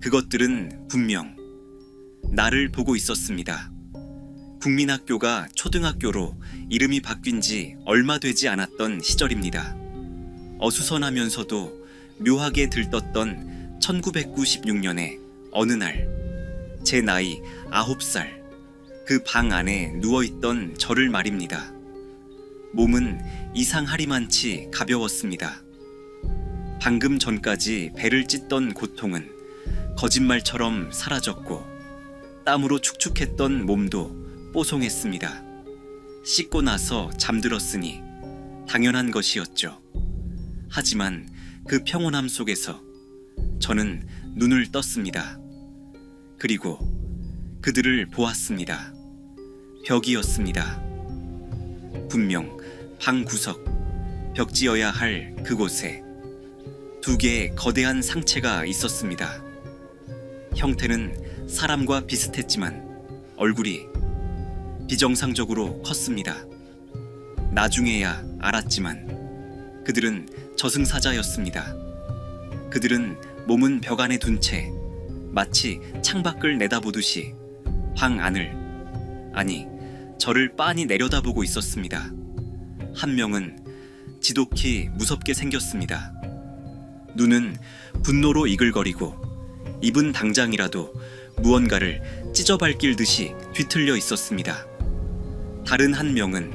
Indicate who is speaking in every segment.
Speaker 1: 그것들은 분명 나를 보고 있었습니다. 국민학교가 초등학교로 이름이 바뀐 지 얼마 되지 않았던 시절입니다. 어수선하면서도 묘하게 들떴던 1996년의 어느 날, 제 나이 9살, 그 방 안에 누워있던 저를 말입니다. 몸은 이상하리만치 가벼웠습니다. 방금 전까지 배를 찢던 고통은 거짓말처럼 사라졌고 땀으로 축축했던 몸도 뽀송했습니다. 씻고 나서 잠들었으니 당연한 것이었죠. 하지만 그 평온함 속에서 저는 눈을 떴습니다. 그리고 그들을 보았습니다. 벽이었습니다. 분명 방 구석, 벽지어야 할 그곳에 두 개의 거대한 상체가 있었습니다. 형태는 사람과 비슷했지만 얼굴이 비정상적으로 컸습니다. 나중에야 알았지만 그들은 저승사자였습니다. 그들은 몸은 벽 안에 둔 채 마치 창밖을 내다보듯이 방 안을 아니 저를 빤히 내려다보고 있었습니다. 한 명은 지독히 무섭게 생겼습니다. 눈은 분노로 이글거리고 입은 당장이라도 무언가를 찢어밟길 듯이 뒤틀려 있었습니다. 다른 한 명은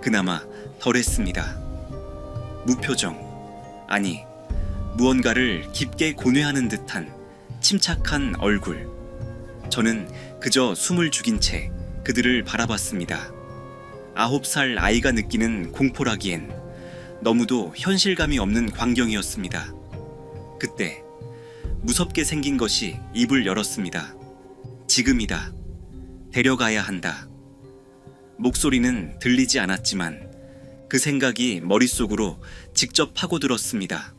Speaker 1: 그나마 덜했습니다. 무표정, 아니, 무언가를 깊게 고뇌하는 듯한 침착한 얼굴. 저는 그저 숨을 죽인 채 그들을 바라봤습니다. 아홉 살 아이가 느끼는 공포라기엔 너무도 현실감이 없는 광경이었습니다. 그때 무섭게 생긴 것이 입을 열었습니다. 지금이다. 데려가야 한다. 목소리는 들리지 않았지만 그 생각이 머릿속으로 직접 파고들었습니다.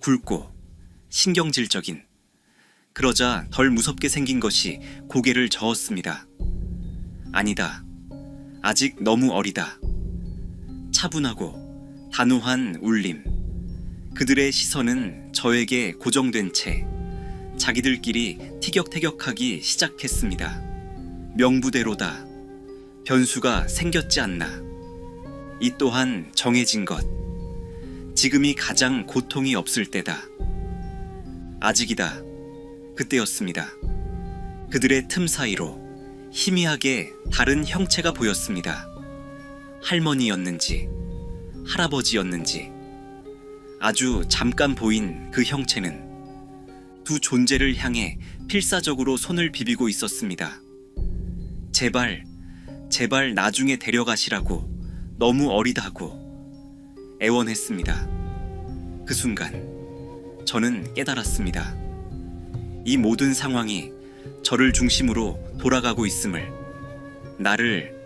Speaker 1: 굵고 신경질적인 그러자 덜 무섭게 생긴 것이 고개를 저었습니다. 아니다. 아직 너무 어리다. 차분하고 단호한 울림. 그들의 시선은 저에게 고정된 채 자기들끼리 티격태격하기 시작했습니다. 명부대로다. 변수가 생겼지 않나. 이 또한 정해진 것. 지금이 가장 고통이 없을 때다. 아직이다. 그때였습니다. 그들의 틈 사이로 희미하게 다른 형체가 보였습니다. 할머니였는지, 할아버지였는지, 아주 잠깐 보인 그 형체는 두 존재를 향해 필사적으로 손을 비비고 있었습니다. 제발, 제발 나중에 데려가시라고 너무 어리다고 애원했습니다. 그 순간 저는 깨달았습니다. 이 모든 상황이 저를 중심으로 돌아가고 있음을 나를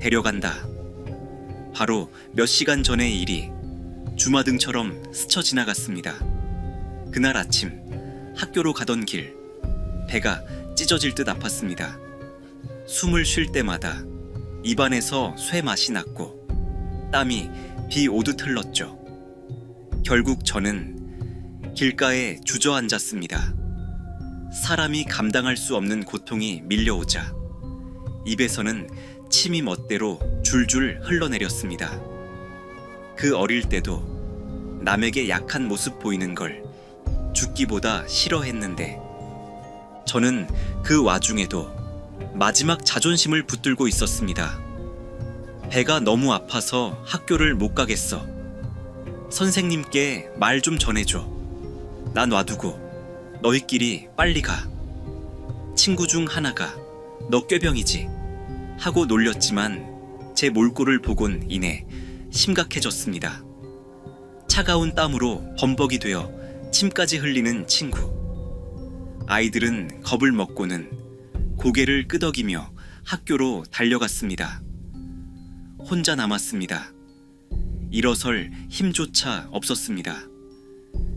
Speaker 1: 데려간다. 바로 몇 시간 전의 일이 주마등처럼 스쳐 지나갔습니다. 그날 아침 학교로 가던 길 배가 찢어질 듯 아팠습니다. 숨을 쉴 때마다 입안에서 쇠 맛이 났고 땀이 비 오듯 흘렀죠. 결국 저는 길가에 주저앉았습니다. 사람이 감당할 수 없는 고통이 밀려오자 입에서는 침이 멋대로 줄줄 흘러내렸습니다. 그 어릴 때도 남에게 약한 모습 보이는 걸 죽기보다 싫어했는데 저는 그 와중에도 마지막 자존심을 붙들고 있었습니다. 배가 너무 아파서 학교를 못 가겠어. 선생님께 말 좀 전해줘. 나 놔두고 너희끼리 빨리 가. 친구 중 하나가 너 꾀병이지 하고 놀렸지만 제 몰골을 보곤 이내 심각해졌습니다. 차가운 땀으로 범벅이 되어 침까지 흘리는 친구. 아이들은 겁을 먹고는 고개를 끄덕이며 학교로 달려갔습니다. 혼자 남았습니다. 일어설 힘조차 없었습니다.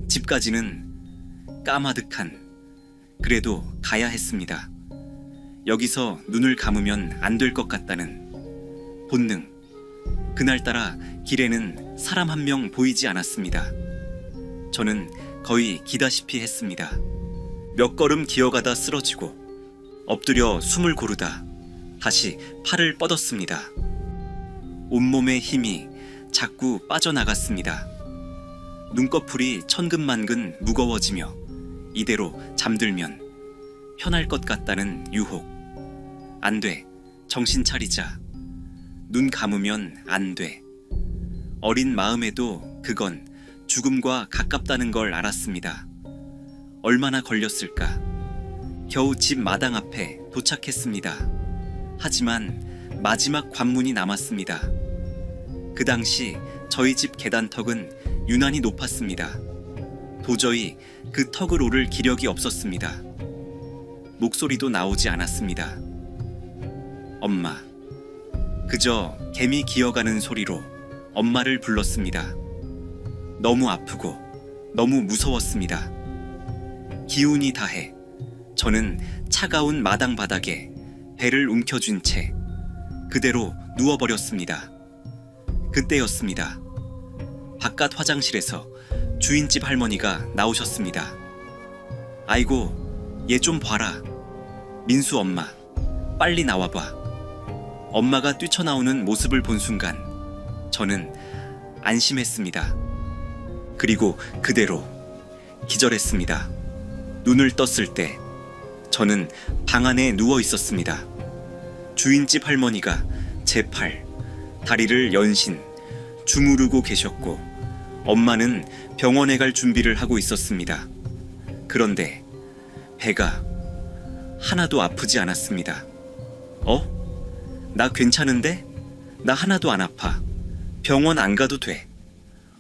Speaker 1: 집까지는 까마득한 그래도 가야 했습니다. 여기서 눈을 감으면 안 될 것 같다는 본능. 그날따라 길에는 사람 한 명 보이지 않았습니다. 저는 거의 기다시피 했습니다. 몇 걸음 기어가다 쓰러지고 엎드려 숨을 고르다 다시 팔을 뻗었습니다. 온몸의 힘이 자꾸 빠져나갔습니다. 눈꺼풀이 천근만근 무거워지며 이대로 잠들면 편할 것 같다는 유혹. 안 돼. 정신 차리자. 눈 감으면 안 돼. 어린 마음에도 그건 죽음과 가깝다는 걸 알았습니다. 얼마나 걸렸을까? 겨우 집 마당 앞에 도착했습니다. 하지만 마지막 관문이 남았습니다. 그 당시 저희 집 계단턱은 유난히 높았습니다. 도저히 그 턱을 오를 기력이 없었습니다. 목소리도 나오지 않았습니다. 엄마. 그저 개미 기어가는 소리로 엄마를 불렀습니다. 너무 아프고 너무 무서웠습니다. 기운이 다해 저는 차가운 마당 바닥에 배를 움켜쥔 채 그대로 누워버렸습니다. 그때였습니다. 바깥 화장실에서 주인집 할머니가 나오셨습니다. 아이고, 얘 좀 봐라. 민수 엄마, 빨리 나와봐. 엄마가 뛰쳐나오는 모습을 본 순간 저는 안심했습니다. 그리고 그대로 기절했습니다. 눈을 떴을 때 저는 방 안에 누워 있었습니다. 주인집 할머니가 제 팔, 다리를 연신 주무르고 계셨고 엄마는 병원에 갈 준비를 하고 있었습니다. 그런데 배가 하나도 아프지 않았습니다. 어? 나 괜찮은데? 나 하나도 안 아파. 병원 안 가도 돼.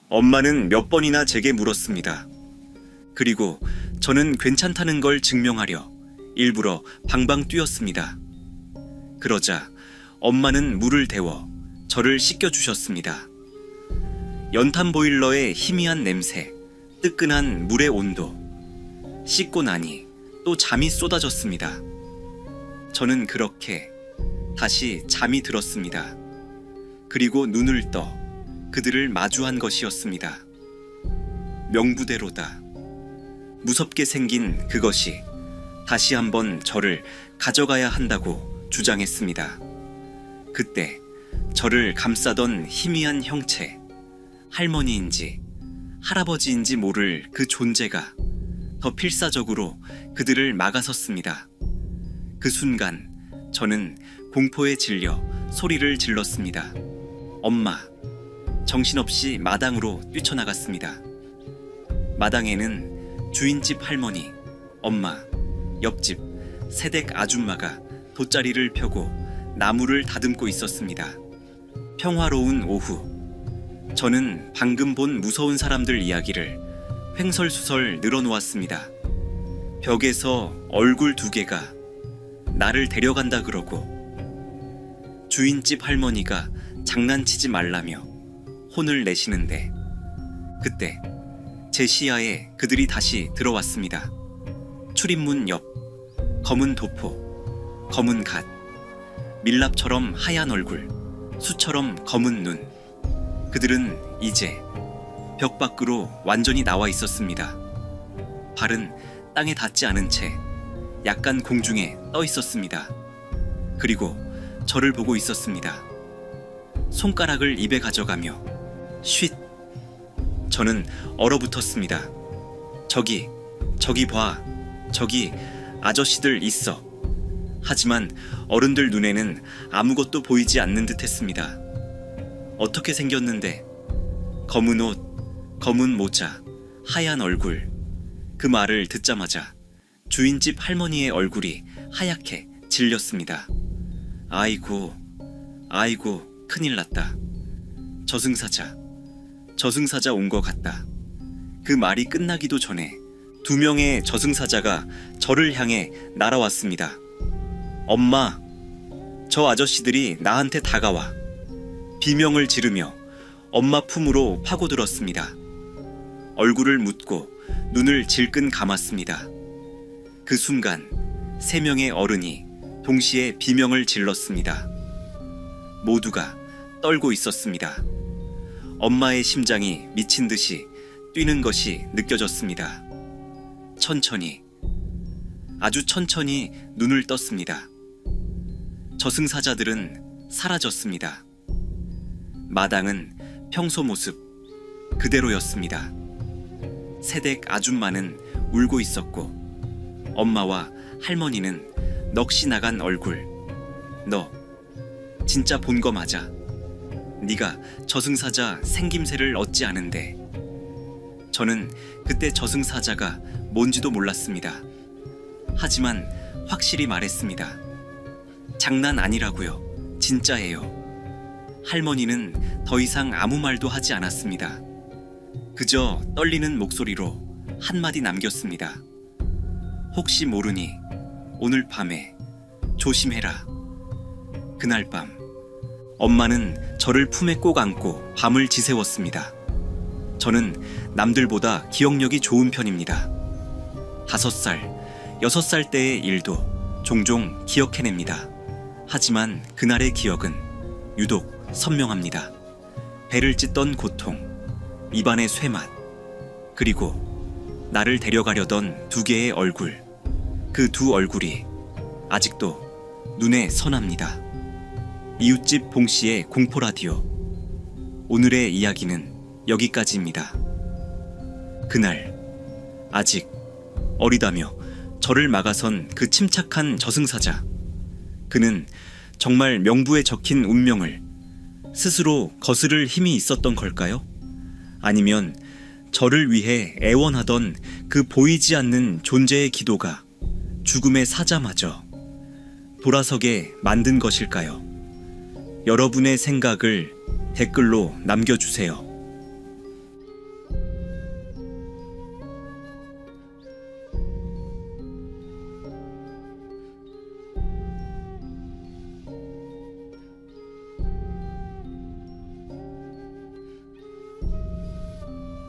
Speaker 1: 엄마는 몇 번이나 제게 물었습니다. 그리고 저는 괜찮다는 걸 증명하려 일부러 방방 뛰었습니다. 그러자 엄마는 물을 데워 저를 씻겨주셨습니다. 연탄 보일러의 희미한 냄새, 뜨끈한 물의 온도. 씻고 나니 또 잠이 쏟아졌습니다. 저는 그렇게 다시 잠이 들었습니다. 그리고 눈을 떠 그들을 마주한 것이었습니다. 명부대로다. 무섭게 생긴 그것이 다시 한번 저를 가져가야 한다고 주장했습니다. 그때 저를 감싸던 희미한 형체, 할머니인지 할아버지인지 모를 그 존재가 더 필사적으로 그들을 막아섰습니다. 그 순간 저는 공포에 질려 소리를 질렀습니다. 엄마, 정신없이 마당으로 뛰쳐나갔습니다. 마당에는 주인집 할머니, 엄마, 옆집 새댁 아줌마가 돗자리를 펴고 나무를 다듬고 있었습니다. 평화로운 오후. 저는 방금 본 무서운 사람들 이야기를 횡설수설 늘어놓았습니다. 벽에서 얼굴 두 개가 나를 데려간다 그러고 주인집 할머니가 장난치지 말라며 혼을 내시는데 그때 제 시야에 그들이 다시 들어왔습니다. 출입문 옆 검은 도포, 검은 갓, 밀랍처럼 하얀 얼굴, 수처럼 검은 눈. 그들은 이제 벽 밖으로 완전히 나와 있었습니다. 발은 땅에 닿지 않은 채 약간 공중에 떠 있었습니다. 그리고 저를 보고 있었습니다. 손가락을 입에 가져가며 쉿. 저는 얼어붙었습니다. 저기, 저기 봐. 저기 아저씨들 있어. 하지만 어른들 눈에는 아무것도 보이지 않는 듯 했습니다. 어떻게 생겼는데? 검은 옷, 검은 모자, 하얀 얼굴. 그 말을 듣자마자 주인집 할머니의 얼굴이 하얗게 질렸습니다. 아이고, 아이고, 큰일 났다. 저승사자, 저승사자 온 것 같다. 그 말이 끝나기도 전에 두 명의 저승사자가 저를 향해 날아왔습니다. 엄마, 저 아저씨들이 나한테 다가와 비명을 지르며 엄마 품으로 파고들었습니다. 얼굴을 묻고 눈을 질끈 감았습니다. 그 순간 세 명의 어른이 동시에 비명을 질렀습니다. 모두가 떨고 있었습니다. 엄마의 심장이 미친 듯이 뛰는 것이 느껴졌습니다. 천천히, 아주 천천히 눈을 떴습니다. 저승사자들은 사라졌습니다. 마당은 평소 모습 그대로였습니다. 새댁 아줌마는 울고 있었고 엄마와 할머니는 넋이 나간 얼굴. 너 진짜 본 거 맞아. 네가 저승사자 생김새를 얻지 않은데. 저는 그때 저승사자가 뭔지도 몰랐습니다. 하지만 확실히 말했습니다. 장난 아니라고요. 진짜예요. 할머니는 더 이상 아무 말도 하지 않았습니다. 그저 떨리는 목소리로 한마디 남겼습니다. 혹시 모르니 오늘 밤에 조심해라. 그날 밤 엄마는 저를 품에 꼭 안고 밤을 지새웠습니다. 저는 남들보다 기억력이 좋은 편입니다. 다섯 살, 여섯 살 때의 일도 종종 기억해냅니다. 하지만 그날의 기억은 유독 선명합니다. 배를 찢던 고통, 입안의 쇠맛, 그리고 나를 데려가려던 두 개의 얼굴. 그 두 얼굴이 아직도 눈에 선합니다. 이웃집 봉 씨의 공포 라디오. 오늘의 이야기는 여기까지입니다. 그날 아직 어리다며 저를 막아선 그 침착한 저승사자. 그는 정말 명부에 적힌 운명을 스스로 거스를 힘이 있었던 걸까요? 아니면 저를 위해 애원하던 그 보이지 않는 존재의 기도가 죽음의 사자마저 돌아서게 만든 것일까요? 여러분의 생각을 댓글로 남겨주세요.